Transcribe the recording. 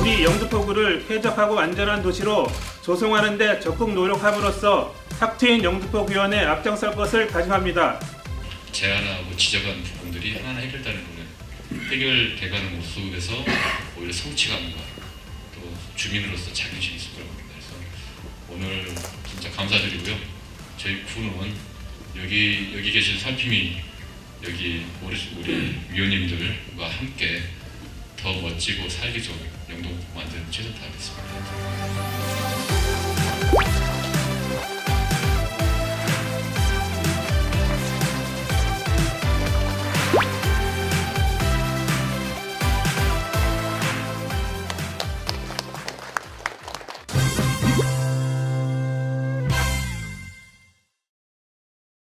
우리 영등포구를 쾌적하고 안전한 도시로 조성하는 데 적극 노력함으로써 탁트인 영등포구연에 앞장설 것을 다짐합니다. 제안하고 지적한 부분들이 하나하나 해결되는 거는 해결돼가는 모습에서 오히려 성취감과 또 주민으로서 자긍심이 있을 거라고 봅니다. 그래서 오늘 진짜 감사드리고요. 저희 구는 여기 여기 계신 살핌이 여기 우리, 우리 위원님들과 함께 더 멋지고 살기 좋은 영동 만드는 최선 다하겠습니다.